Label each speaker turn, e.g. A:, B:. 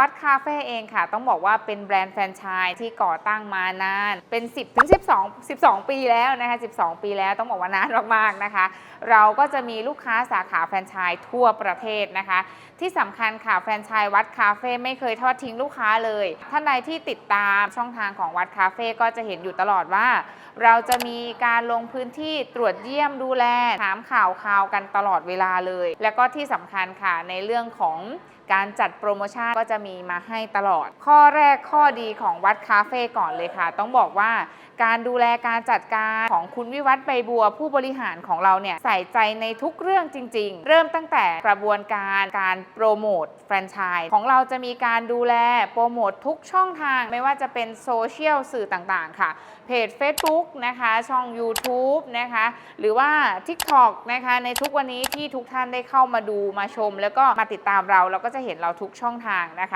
A: วัดคาเฟ่เองค่ะ ต้องบอกว่าเป็นแบรนด์แฟรนไชส์ที่ก่อตั้งมานาน เป็น 10ถึง12 12 ปีแล้วนะคะ12 ปีแล้วต้องบอกว่านานมากๆนะคะ เราก็จะมีลูกค้าสาขาแฟรนไชส์ทั่วประเทศนะคะ ที่สำคัญค่ะแฟรนไชส์วัดคาเฟ่ไม่เคยทอดทิ้งลูกค้าเลยท่านใดที่ติดตามช่องทางของวัดคาเฟ่ก็จะเห็นอยู่ตลอดว่า เราจะมีการลงพื้นที่ตรวจเยี่ยมดูแลถามข่าวข่าวกันตลอดเวลาเลย แล้วก็ที่สำคัญค่ะในเรื่องของการจัดโปรโมชั่นก็จะมีมาให้ตลอด ข้อแรกข้อดีของวัดคาเฟ่ก่อนเลยค่ะ ต้องบอกว่าการดูแลการจัดการของคุณวิวัฒน์ใบบัว ผู้บริหารของเราเนี่ยใส่ใจในทุกเรื่องจริง ๆ เริ่มตั้งแต่กระบวนการการโปรโมทแฟรนไชส์ของเราจะมีการดูแลโปรโมททุกช่องทาง ไม่ว่าจะเป็นโซเชียลสื่อต่างๆ ค่ะ เพจ Facebook นะคะ ช่อง YouTube นะคะ หรือว่า TikTok นะคะ ในทุกวันนี้ที่ทุกท่านได้เข้ามาดูมาชม แล้วก็มาติดตามเราเราก็จะเห็นเราทุกช่องทางนะคะ